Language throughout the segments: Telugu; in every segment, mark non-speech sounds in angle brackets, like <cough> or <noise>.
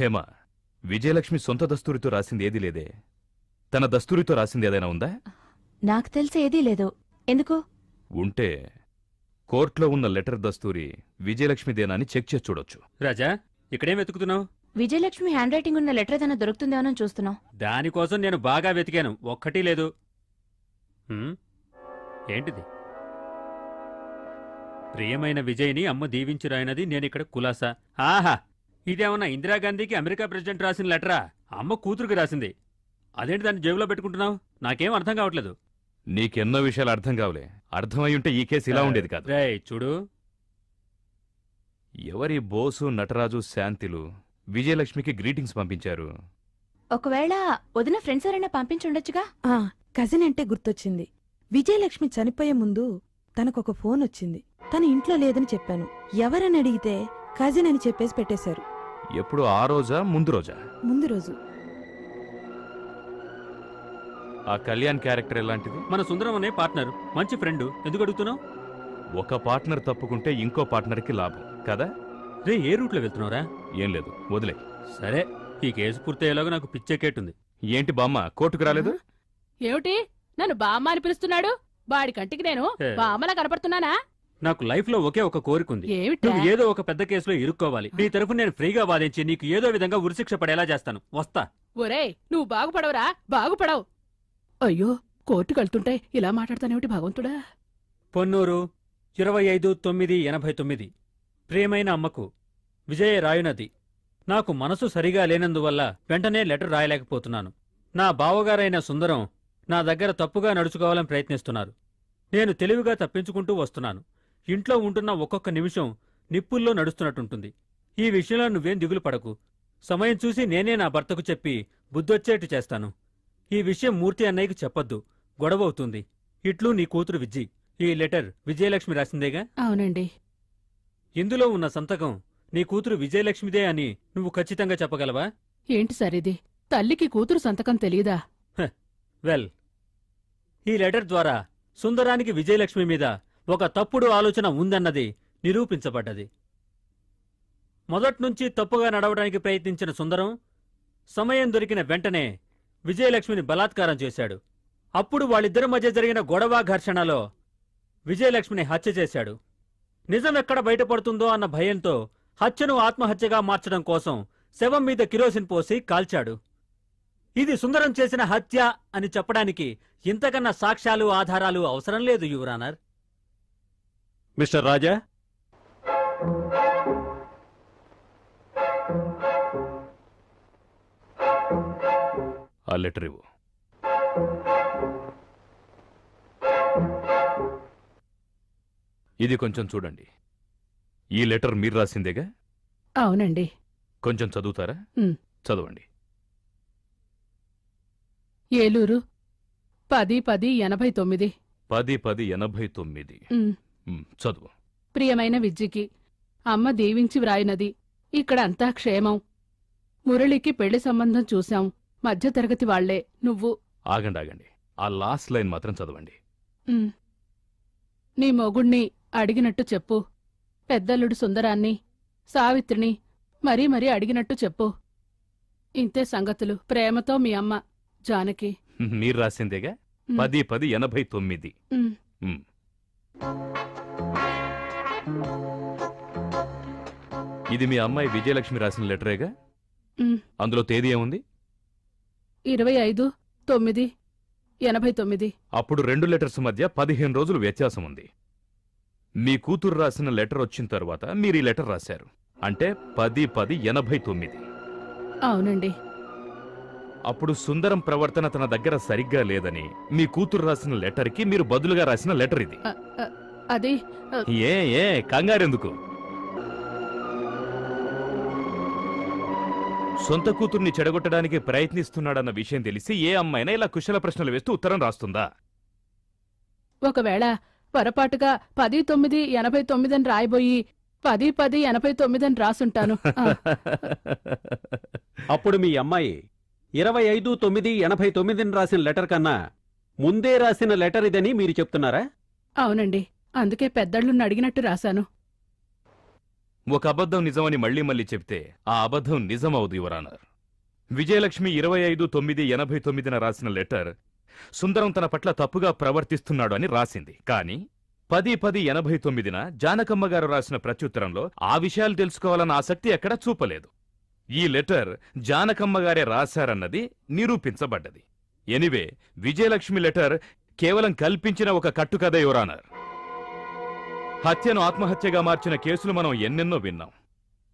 హేమ విజయలక్ష్మి సొంత దస్తూరితో రాసింది ఏదీ లేదే. తన దస్తూరితో రాసింది ఏదైనా ఉందా? నాకు తెలిసి ఏదీ లేదు. ఎందుకు? ఉంటే కోర్టులో ఉన్న లెటర్ దస్తూరి విజయలక్ష్మిదేనా అని చెక్ చేసి చూడొచ్చు. రాజా ఇక్కడేం వెతుకుతున్నావు? విజయలక్ష్మి హ్యాండ్ రైటింగ్ ఉన్న లెటర్ ఏదైనా దొరుకుతుందేమో చూస్తున్నాం దానికోసం నేను బాగా వెతికాను. ఒక్కటీ లేదు. హ్మ్? ఏంటిది? ప్రియమైన విజయ్ని అమ్మ దీవించురాయినది నేనిక్కడ కులాసా. ఆహా! ఇదేమన్నా ఇందిరాగాంధీకి అమెరికా ప్రెసిడెంట్ రాసిన లెటరా? అమ్మ కూతురుకి రాసింది. అదేంటి దాన్ని జేబులో పెట్టుకుంటున్నావు? నాకేం అర్థం కావట్లేదు. నీకెన్నో విషయాలు అర్థం కావలే. అర్థమై ఉంటే ఈ కేసు ఇలా ఉండేది కాదు. రేయ్ చూడు. ఎవరి బోసు నటరాజు శాంతిలు విజయలక్ష్మికి గ్రీటింగ్స్ పంపించారు? ఒకవేళ వదిన ఫ్రెండ్స్ ఎవరైనా పంపించుండొచ్చుగా? ఆ కజిన్ అంటే గుర్తొచ్చింది. విజయలక్ష్మి చనిపోయే ముందు తనకొక ఫోన్ వచ్చింది. తను ఇంట్లో లేదని చెప్పాను. ఎవరని అడిగితే కజిన్ అని చెప్పేసి పెట్టేశారు. ఎప్పుడు ఆ రోజా ముందు రోజా? ముందు రోజు. ఆ కళ్యాణ్ క్యారెక్టర్ ఎలాంటిది? మన సుందరం అనే పార్ట్నర్ మంచి ఫ్రెండ్. ఎందుకు అడుగుతున్నావు? ఒక పార్ట్నర్ తప్పుకుంటే ఇంకో పార్ట్నర్కి లాభం కదా? రే ఏ రూట్లో వెళ్తున్నావురా? ఏం లేదు వదిలే. సరే ఈ కేసు పూర్తయ్యేలాగా నాకు పిచ్చెక్కేటుంది ఏంటి బామ్మ కోర్టుకు రాలేదు? ఏమిటి? నన్ను బామ్మ అని పిలుస్తున్నాడు? వాడి కంటికి నేను ఏ. బామ్మలా కనపడుతున్నానా? నాకు లైఫ్లో ఒకే ఒక కోరిక ఉంది ఏమిటా నువ్వు ఏదో ఒక పెద్ద కేసులో ఇరుక్కోవాలి. నీ తరఫు నేను ఫ్రీగా వాదించి నీకు ఏదో విధంగా ఉరిశిక్ష పడేలా చేస్తాను. వస్తా. ఒరేయ్ నువ్వు బాగుపడవురా? బాగుపడవు. అయ్యో కోర్టుకు వెళ్తుంటే ఇలా మాట్లాడతానేమిటి భగవంతుడా? పొన్నూరు ఇరవై ఐదు తొమ్మిది ఎనభై తొమ్మిది. ప్రియమైన అమ్మకు విజయ రాయునది. నాకు మనసు సరిగా లేనందువల్ల వెంటనే లెటర్ రాయలేకపోతున్నాను. నా బావగారైన సుందరం నా దగ్గర తప్పుగా నడుచుకోవాలని ప్రయత్నిస్తున్నారు. నేను తెలివిగా తప్పించుకుంటూ వస్తున్నాను. ఇంట్లో ఉంటున్న ఒక్కొక్క నిమిషం నిప్పుల్లో నడుస్తున్నట్టుంటుంది. ఈ విషయంలో నువ్వేం దిగులు పడకు. సమయం చూసి నేనే నా భర్తకు చెప్పి బుద్ధొచ్చేట్టు చేస్తాను. ఈ విషయం మూర్తి అన్నయ్యకు చెప్పొద్దు. గొడవ అవుతుంది ఇట్లు నీ కూతురు విజ్జి ఈ లెటర్ విజయలక్ష్మి రాసిందేగా? అవునండి. ఇందులో ఉన్న సంతకం నీ కూతురు విజయలక్ష్మిదే అని నువ్వు ఖచ్చితంగా చెప్పగలవా? ఏంటి సరిది తల్లికి కూతురు సంతకం తెలీదా వెల్. ఈ లెటర్ ద్వారా సుందరానికి విజయలక్ష్మి మీద ఒక తప్పుడు ఆలోచన ఉందన్నది నిరూపించబడ్డది. మొదట్నుంచి తప్పుగా నడవడానికి ప్రయత్నించిన సుందరం సమయం దొరికిన వెంటనే విజయలక్ష్మిని బలాత్కారం చేశాడు. అప్పుడు వాళ్ళిద్దరి మధ్య జరిగిన గొడవ ఘర్షణలో విజయలక్ష్మిని హత్య చేశాడు. నిజం ఎక్కడ బయటపడుతుందో అన్న భయంతో హత్యను ఆత్మహత్యగా మార్చడం కోసం శవం మీద కిరోసిన్ పోసి కాల్చాడు. ఇది సుందరం చేసిన హత్య అని చెప్పడానికి ఇంతకన్నా సాక్ష్యాలు ఆధారాలు అవసరం లేదు యువరానర్. మిస్టర్ రాజా? ఆ లెటర్ ఇవ్వు. ఇది కొంచెం చూడండి. ఈ లెటర్ మీరు రాసిందేగా? అవునండి. కొంచెం చదువుతారా? ఉమ్. చదవండి. ఏలూరు పది పది ఎనభై తొమ్మిది. పది పది ఎనభై తొమ్మిది. ఉమ్. ఉమ్, చదువు. ప్రియమైన విజ్జికి అమ్మ దీవించి వ్రాయినది ఇక్కడ అంతా క్షేమం. మురళికి పెళ్ళి సంబంధం చూశాం మధ్యతరగతి వాళ్ళే నువ్వు. ఆగండి ఆగండి. ఆ లాస్ట్ లైన్ మాత్రం చదవండి. ఉమ్. నీ మొగుణ్ణి అడిగినట్టు చెప్పు పెద్దల్లుడు సుందరాన్ని సావిత్రిని మరీ మరీ అడిగినట్టు చెప్పు. ఇంతే సంగతులు ప్రేమతో మీ అమ్మ జానకి. మీరు రాసిందేగా? ఉమ్. పది పది ఎనభై తొమ్మిది. ఉమ్. ఉమ్. ఇది మీ అమ్మాయి విజయలక్ష్మి రాసిన లెటరేగా? ఉమ్. అందులో తేదీ ఏముంది? ఇరవై ఐదు తొమ్మిది ఎనభై తొమ్మిది. అప్పుడు రెండు లెటర్స్ మధ్య పదిహేను రోజులు వ్యత్యాసం ఉంది. మీ కూతురు రాసిన లెటర్ వచ్చిన తర్వాత మీరు ఈ లెటర్ రాశారు. అంటే పది పది ఎనభై తొమ్మిది. అవునండి. అప్పుడు సుందరం ప్రవర్తన తన దగ్గర సరిగ్గా లేదని మీ కూతురు రాసిన లెటర్కి మీరు బదులుగా రాసిన లెటర్ ఇది. అది ఏ ఏ కంగారెందుకు? సొంత కూతుర్ని చెడగొట్టడానికి ప్రయత్నిస్తున్నాడన్న విషయం తెలిసి ఏ అమ్మాయినా ఇలా కుశల ప్రశ్నలు వేస్తూ ఉత్తరం రాస్తుందా? ఒకవేళ పొరపాటుగా పది తొమ్మిది ఎనభై తొమ్మిది అని రాయబోయి పది పది ఎనభై తొమ్మిది అని రాసుంటాను <laughs> అప్పుడు మీ అమ్మాయి ఇరవై ఐదు తొమ్మిది ఎనభై తొమ్మిదిని రాసిన లెటర్ కన్నా ముందే రాసిన లెటర్ ఇదని మీరు చెప్తున్నారా? అవునండి. అందుకే పెద్దళ్ళుని అడిగినట్టు రాశాను. ఒక అబద్ధం నిజమని మళ్ళీ మళ్ళీ చెప్తే ఆ అబద్ధం నిజమవుదు యువరానర్ విజయలక్ష్మి ఇరవై ఐదు తొమ్మిది ఎనభై తొమ్మిదిన రాసిన లెటర్ సుందరం తన పట్ల తప్పుగా ప్రవర్తిస్తున్నాడు అని రాసింది. కానీ పది పది ఎనభై తొమ్మిదిన జానకమ్మ గారు రాసిన ప్రత్యుత్తరంలో ఆ విషయాలు తెలుసుకోవాలన్న ఆసక్తి ఎక్కడా చూపలేదు. ఈ లెటర్ జానకమ్మ గారే రాశారన్నది నిరూపించబడ్డది. ఎనివే విజయలక్ష్మి లెటర్ కేవలం కల్పించిన ఒక కట్టుకథ యువరానర్ హత్యను ఆత్మహత్యగా మార్చిన కేసులు మనం ఎన్నెన్నో విన్నాం.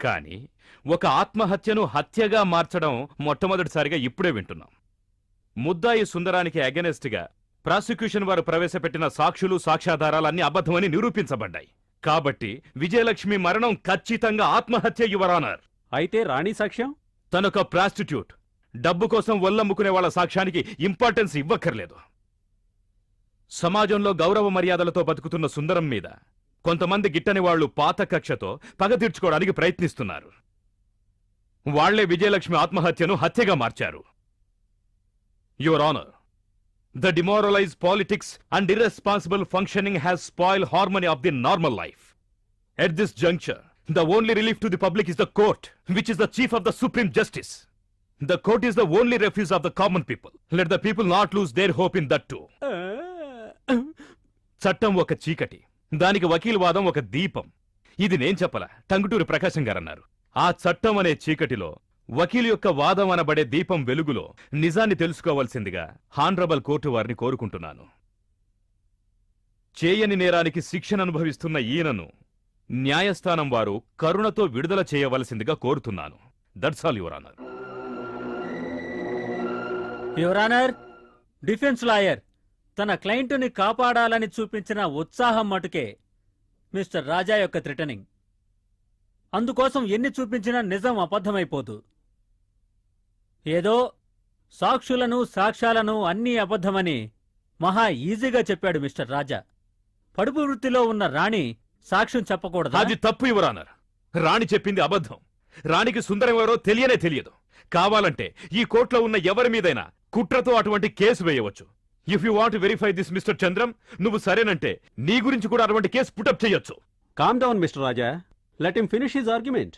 కానీ ఒక ఆత్మహత్యను హత్యగా మార్చడం మొట్టమొదటిసారిగా ఇప్పుడే వింటున్నాం. ముద్దాయి సుందరానికి అగెనెస్ట్గా ప్రాసిక్యూషన్ వారు ప్రవేశపెట్టిన సాక్షులు సాక్ష్యాధారాలన్నీ అబద్ధమని నిరూపించబడ్డాయి. కాబట్టి విజయలక్ష్మి మరణం ఖచ్చితంగా ఆత్మహత్య యువరానర్ అయితే రాణి సాక్ష్యం? తనొక ప్రాస్టిట్యూట్. డబ్బు కోసం ఒల్లమ్ముకునే వాళ్ళ సాక్ష్యానికి ఇంపార్టెన్స్ ఇవ్వక్కర్లేదు. సమాజంలో గౌరవ మర్యాదలతో బతుకుతున్న సుందరం మీద కొంతమంది గిట్టని వాళ్ళు పాత కక్షతో పగ తీర్చుకోవడానికి ప్రయత్నిస్తున్నారు. వాళ్ళే విజయలక్ష్మి ఆత్మహత్యను హత్యగా మార్చారు. Your honour the demoralise politics and irresponsible functioning has spoil harmony of the normal life at this juncture the only relief to the public is the court, which is the chief of the supreme justice. The court is the only refuge of the common people. Let the people not lose their hope in that too. చట్టం ఒక చీకటి దానికి వకీల్ వాదం ఒక దీపం ఇది నేను చెప్పలా టంగుటూరి ప్రకాశం గారన్నారు ఆ చట్టం అనే చీకటిలో వకీలు యొక్క వాదం అనబడే దీపం వెలుగులో నిజాన్ని తెలుసుకోవాల్సిందిగా హాన్రబల్ కోర్టు వారిని కోరుకుంటున్నాను చేయని నేరానికి శిక్షణ అనుభవిస్తున్న ఈయనను న్యాయస్థానం వారు కరుణతో విడుదల చేయవలసిందిగా కోరుతున్నాను. That's all your honour your honour defence lawyer తన క్లయింటుని కాపాడాలని చూపించిన ఉత్సాహం మటుకే మిస్టర్ రాజా యొక్క థ్రిటనింగ్ అందుకోసం ఎన్ని చూపించినా నిజం అబద్ధమైపోదు. ఏదో సాక్షులను సాక్ష్యాలను అన్నీ అబద్ధమని మహా ఈజీగా చెప్పాడు మిస్టర్ రాజా. పడుపు వృత్తిలో ఉన్న రాణి సాక్ష్యం చెప్పకూడదా? అది తప్పు యువర్ ఆనర్. రాణి చెప్పింది అబద్ధం. రాణికి సుందరం ఎవరో తెలియనే తెలియదు. కావాలంటే ఈ కోర్టులో ఉన్న ఎవరి మీదైనా కుట్రతో అటువంటి కేసు వేయవచ్చు. If you want verify this mister Chandram నువ్వు సరేనంటే నీ గురించి కూడా అటువంటి కేసు పుటప్ చేయొచ్చు. Calm down mister Raja let him finish his argument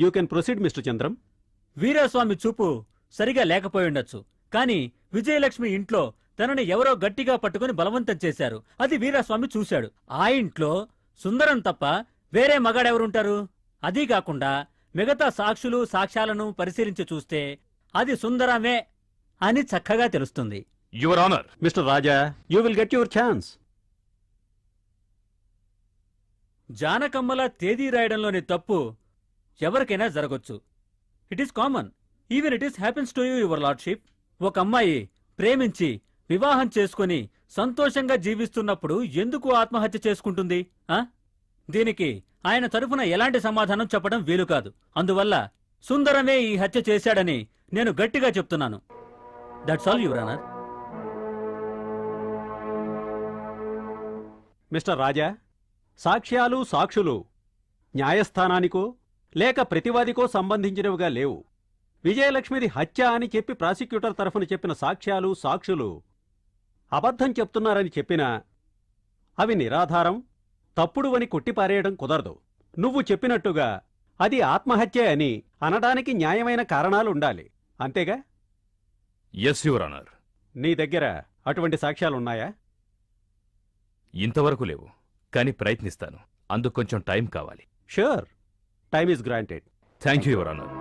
you can proceed mister Chandram Veeraswami చూపు సరిగా లేకపోయి ఉండొచ్చు. కానీ విజయలక్ష్మి ఇంట్లో తనని ఎవరో గట్టిగా పట్టుకుని బలవంతం చేశారు. అది వీరస్వామి చూశాడు. ఆ ఇంట్లో సుందరం తప్ప వేరే మగాడెవరుంటారు? అదీ కాకుండా మిగతా సాక్షులు సాక్ష్యాలను పరిశీలించి చూస్తే అది సుందరమే అని చక్కగా తెలుస్తుంది. Your honour mister Raja you will get your chance జానకమ్మల తేదీ రాయడంలోని తప్పు ఎవరికైనా జరగొచ్చు. It is common even it is happens to you your lordship ఒక అమ్మాయి ప్రేమించి వివాహం చేసుకుని సంతోషంగా జీవిస్తున్నప్పుడు ఎందుకు ఆత్మహత్య చేసుకుంటుంది ఆ? దీనికి ఆయన తరఫున ఎలాంటి సమాధానం చెప్పడం వీలు కాదు. అందువల్ల సుందరమే ఈ హత్య చేశాడని నేను గట్టిగా చెప్తున్నాను. That's all your honour mister Raja సాక్ష్యాలు సాక్షులు న్యాయస్థానానికో లేక ప్రతివాదికో సంబంధించినవిగా లేవు. విజయలక్ష్మిది హత్య అని చెప్పి ప్రాసిక్యూటర్ తరఫున చెప్పిన సాక్ష్యాలు సాక్షులు అబద్ధం చెప్తున్నారని చెప్పినా అవి నిరాధారం తప్పుడు అని కొట్టిపారేయడం కుదరదు. నువ్వు చెప్పినట్టుగా అది ఆత్మహత్య అని అనడానికి న్యాయమైన కారణాలుండాలి. అంతేగా? ఎస్ యువర్ ఆనర్ నీ దగ్గర అటువంటి సాక్ష్యాలున్నాయా? ఇంతవరకు లేవు కానీ ప్రయత్నిస్తాను. అందుకు కొంచెం టైం కావాలి. Sure time is granted thank you your honour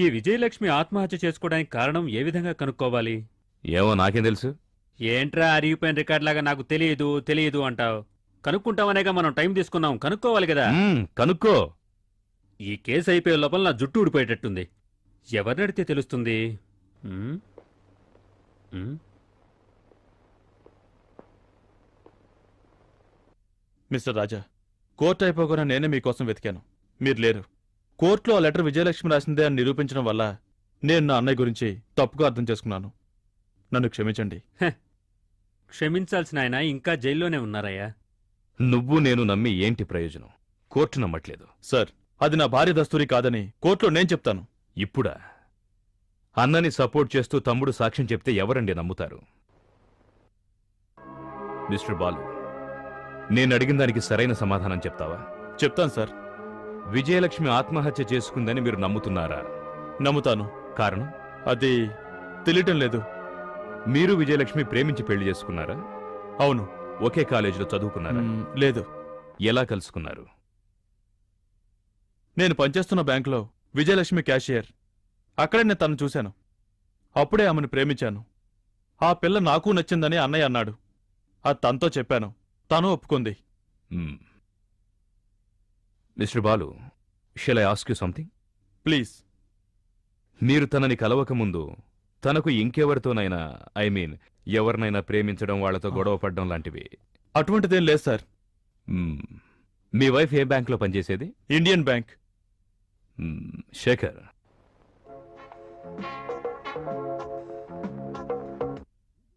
ఈ విజయలక్ష్మి ఆత్మహత్య చేసుకోవడానికి కారణం ఏ విధంగా కనుక్కోవాలి? ఏమో నాకేం తెలుసు. ఏంట్రా అరిగిపోయిన రికార్డ్ లాగా నాకు తెలియదు తెలియదు అంటావు. కనుక్కుంటామనేగా మనం టైం తీసుకున్నాం కనుక్కోవాలి కదా. మ్మ్, కనుక్కో. ఈ కేసు అయిపోయే లోపల నా జుట్టు ఊడిపోయేటట్టుంది. ఎవరినడితే తెలుస్తుంది? ఉమ్? ఉమ్? మిస్టర్ రాజా కోర్టు అయిపోగానే నేనే మీకోసం వెతికాను. మీరు లేరు. కోర్టులో ఆ లెటర్ విజయలక్ష్మి రాసిందే అని నిరూపించడం వల్ల నేను నా అన్నయ్య గురించి తప్పుగా అర్థం చేసుకున్నాను. నన్ను క్షమించండి. క్షమించాల్సిన ఆయన ఇంకా జైల్లోనే ఉన్నారయ్యా. నువ్వు నేను నమ్మి ఏంటి ప్రయోజనం? కోర్టు నమ్మట్లేదు. సార్ అది నా భార్య దస్తూరి కాదని కోర్టులో నేను చెప్తాను. ఇప్పుడా? అన్నని సపోర్ట్ చేస్తూ తమ్ముడు సాక్ష్యం చెప్తే ఎవరండి నమ్ముతారు? మిస్టర్ బాలు నేను అడిగిన దానికి సరైన సమాధానం చెప్తావా? చెప్తాను సార్. విజయలక్ష్మి ఆత్మహత్య చేసుకుందని మీరు నమ్ముతున్నారా? నమ్ముతాను. కారణం? అది తెలియటం లేదు. మీరు విజయలక్ష్మి ప్రేమించి పెళ్ళి చేసుకున్నారా? అవును. ఒకే కాలేజీలో చదువుకున్నారా? లేదు. ఎలా కలుసుకున్నారు? నేను పనిచేస్తున్న బ్యాంకులో విజయలక్ష్మి క్యాషియర్. అక్కడే నేను తను చూశాను. అప్పుడే ఆమెను ప్రేమించాను. ఆ పిల్ల నాకు నచ్చిందని అన్నయ్య అన్నాడు. అది తనతో చెప్పాను. తను ఒప్పుకుంది. Mister Balu shall I ask you something please మీరు తనని కలవకముందు తనకు ఇంకెవరితోనైనా ఐ మీన్ ఎవరినైనా ప్రేమించడం వాళ్ళతో గొడవ పడడం లాంటివి. అటువంటిదేం లేదు సార్. మ్మ్. మీ వైఫ్ ఏ బ్యాంక్లో పనిచేసేది? Indian bank. మ్మ్. శేఖర్.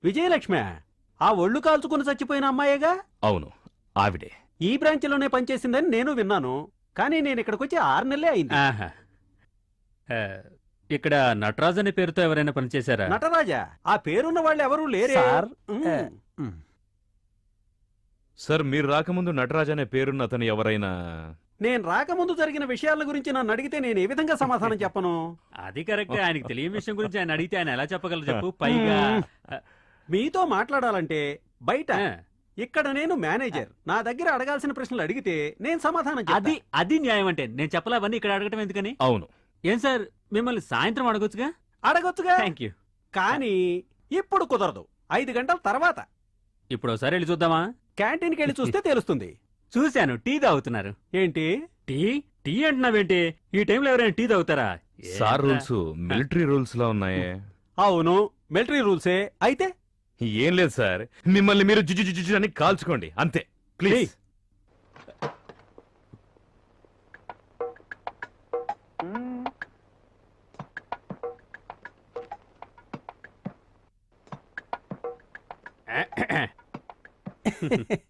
విజయలక్ష్మి ఆ ఒళ్ళు కాల్చుకుని చచ్చిపోయిన అమ్మాయేగా? అవును ఆవిడే. ఈ బ్రాంచ్లోనే పనిచేసిందని నేను విన్నాను. కానీ నేను ఇక్కడికి వచ్చి ఆరు నెలలే అయింది. ఆహా. ఆ, ఇక్కడ నటరాజ్ అనే పేరుతో ఎవరైనా పనిచేశారా? నటరాజా? ఆ పేరున్న వాళ్ళు ఎవరూ లేరే. సార్, ఉమ్. సార్ మీరు రాకముందు నటరాజ్ అనే పేరున్న అతను ఎవరైనా? నేను రాకముందు జరిగిన విషయాల గురించి నన్ను అడిగితే నేను ఏ విధంగా సమాధానం చెప్పను? అది కరెక్ట్. ఆయనకి తెలియని విషయం గురించి ఆయన అడిగితే ఆయన ఎలా చెప్పగలరు చెప్పు? పైగా. మీతో మాట్లాడాలంటే బయట ఆ, ఇక్కడ నేను మేనేజర్. నా దగ్గర అడగాల్సిన ప్రశ్నలు అడిగితే నేను సమాధానం చెప్తా. అది అది న్యాయం అంటే. నేను చెప్పలే అవన్నీ ఇక్కడ అడగటం ఎందుకని? అవును. ఏం సార్ మిమ్మల్ని సాయంత్రం అడగొచ్చుగా? అడగొచ్చుగా? థ్యాంక్ యూ కానీ ఇప్పుడు కుదరదు. ఐదు గంటల తర్వాత. ఇప్పుడు ఒకసారి వెళ్ళి చూద్దామా? క్యాంటీన్కి వెళ్ళి చూస్తే తెలుస్తుంది. చూశాను. టీ తాగుతున్నారు. ఏంటి? టీ? టీ అంటున్నావేంటి? ఈ టైంలో ఎవరైనా టీ తాగుతారా? సార్? రూల్స్ మిలిటరీ రూల్స్ లా ఉన్నాయే. అవును మిలిటరీ రూల్సే. అయితే ఏం లేదు సార్. మిమ్మల్ని మీరు జుజు జుజు అని కాల్చుకోండి. అంతే. ప్లీజ్. <coughs>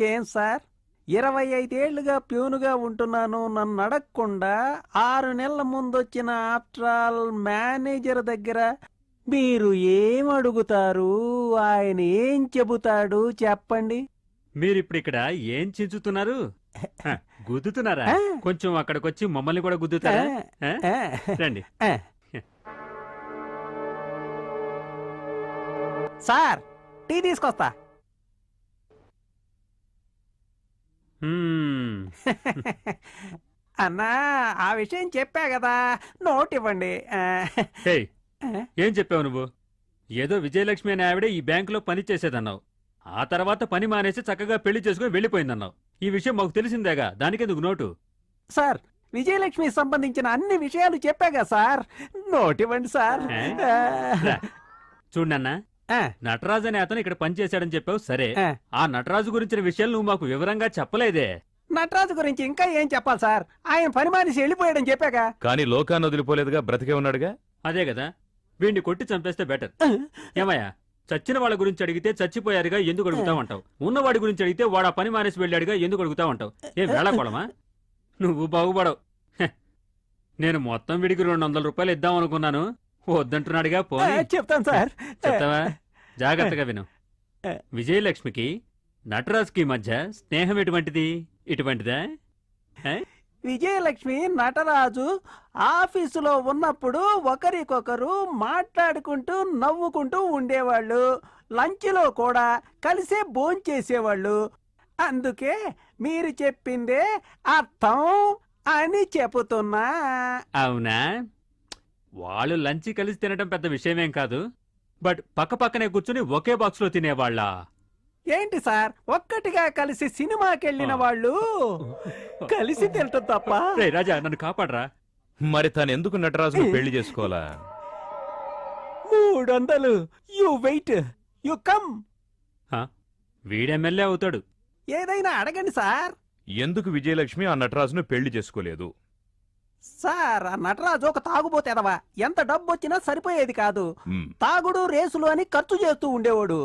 ఏం సార్? ఇరవై ఐదేళ్ళుగా ప్యూనుగా ఉంటున్నాను. నన్ను అడగకుండా ఆరు నెలల ముందొచ్చిన ఆఫ్టర్ ఆల్ మేనేజర్ దగ్గర మీరు ఏం అడుగుతారు ఆయన ఏం చెబుతాడు? చెప్పండి. మీరు ఇప్పుడు ఇక్కడ ఏం చించుతున్నారు? హ, గుద్దుతున్నారా? కొంచెం అక్కడికొచ్చి మమ్మల్ని కూడా గుద్దుతారా? రండి. సార్ టీ తీసుకొస్తా. హ్మ్. అన్నా ఆ విషయం చెప్పా కదా. నోట్ ఇవ్వండి ఆ, హేయ్, ఆ. ఏం? చెప్పావు నువ్వు? ఏదో విజయలక్ష్మి అనే ఆవిడే ఈ బ్యాంకులో పని చేసేదన్నావు. ఆ తర్వాత పని మానేసి చక్కగా పెళ్ళి చేసుకుని వెళ్ళిపోయిందన్నావు. ఈ విషయం మాకు తెలిసిందేగా? దానికెందుకు నోటు? సార్ విజయలక్ష్మికి సంబంధించిన అన్ని విషయాలు చెప్పాగా సార్. నోట్ ఇవ్వండి సార్. ఏ? చూడన్నా ఆ, నటరాజు అనే అతను ఇక్కడ పని చేశాడని చెప్పావు సరే. ఆ. ఆ నటరాజు గురించిన విషయాలు నువ్వు మాకు వివరంగా చెప్పలేదే. నటరాజు గురించి ఇంకా ఏం చెప్పాలి సార్? ఆయన పని మానేసి వెళ్ళిపోయాడని చెప్పాగా. కానీ లోకాన్ని వదిలిపోలేదుగా బ్రతికే ఉన్నాడుగా? అదే కదా. వీడిని కొట్టి చంపేస్తే బెటర్. ఏమయ్యా? చచ్చిన వాళ్ళ గురించి అడిగితే చచ్చిపోయారుగా ఎందుకు అడుగుతావంటావు ఉన్నవాడి గురించి అడిగితే వాడు ఆ పని మానేసి వెళ్ళాడుగా ఎందుకు అడుగుతావంటావు ఏ వేళకోళమా నువ్వు బాగుపడవు. నేను మొత్తం విడికి రెండు వందల రూపాయలు ఇద్దాం అనుకున్నాను. వద్దంటున్నాడుగా పోనీ. చెప్తాను సార్. చెప్తావా? జాగ్రత్తగా విను. విజయలక్ష్మికి నటరాజ్కి మధ్య స్నేహం ఎటువంటిది? ఇటువంటిదా? విజయలక్ష్మి నటరాజు ఆఫీసులో ఉన్నప్పుడు ఒకరికొకరు మాట్లాడుకుంటూ నవ్వుకుంటూ ఉండేవాళ్ళు. లంచ్లో కూడా కలిసే భోంచేసేవాళ్ళు. అందుకే మీరు చెప్పిందే అర్థం అని చెబుతున్నా అవునా? వాళ్ళు లంచ్ కలిసి తినడం పెద్ద విషయమేం కాదు. బట్ పక్క పక్కనే కూర్చుని ఒకే బాక్స్లో తినేవాళ్ళా? ఏంటి సార్? ఒక్కటిగా కలిసి సినిమాకెళ్ళిన వాళ్ళు కలిసి తినటం తప్ప? రాజా నన్ను కాపాడరా. మరి తను ఎందుకు నటరాజును పెళ్ళి చేసుకోవాలా? మూడు వందలు యు వెయిట్. You come. వీడెమ్మెల్యే అవుతాడు. ఏదైనా అడగండి సార్. ఎందుకు విజయలక్ష్మి ఆ నటరాజును పెళ్ళి చేసుకోలేదు? సార్ ఆ నటరాజు ఒక తాగుబోతేదవా ఎంత డబ్బు వచ్చినా సరిపోయేది కాదు. తాగుడు రేసులు అని ఖర్చు చేస్తూ ఉండేవాడు.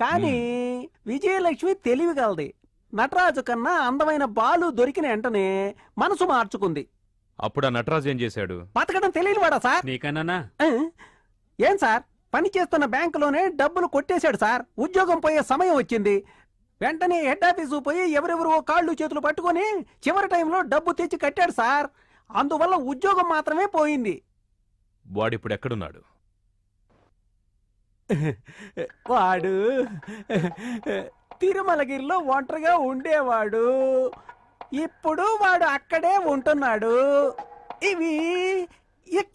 కానీ విజయలక్ష్మి తెలివిగలది. నటరాజు కన్నా అందమైన బాలు దొరికిన వెంటనే మనసు మార్చుకుంది. అప్పుడు ఆ నటరాజు ఏం చేశాడు? బతకడం తెలియనివాడా సార్? ఆ? ఏం సార్? పని చేస్తున్న బ్యాంకులోనే డబ్బులు కొట్టేశాడు సార్. ఉద్యోగం పోయే సమయం వచ్చింది. వెంటనే హెడ్ ఆఫీసు పోయి ఎవరెవరో కాళ్ళు చేతులు పట్టుకొని చివరి టైంలో డబ్బు తెచ్చి కట్టాడు సార్. అందువల్ల ఉద్యోగం మాత్రమే పోయింది. వాడిప్పుడు ఎక్కడున్నాడు? వాడు తిరుమలగిరిలో ఒంటరిగా ఉండేవాడు. ఇప్పుడు వాడు అక్కడే ఉంటున్నాడు. ఇవి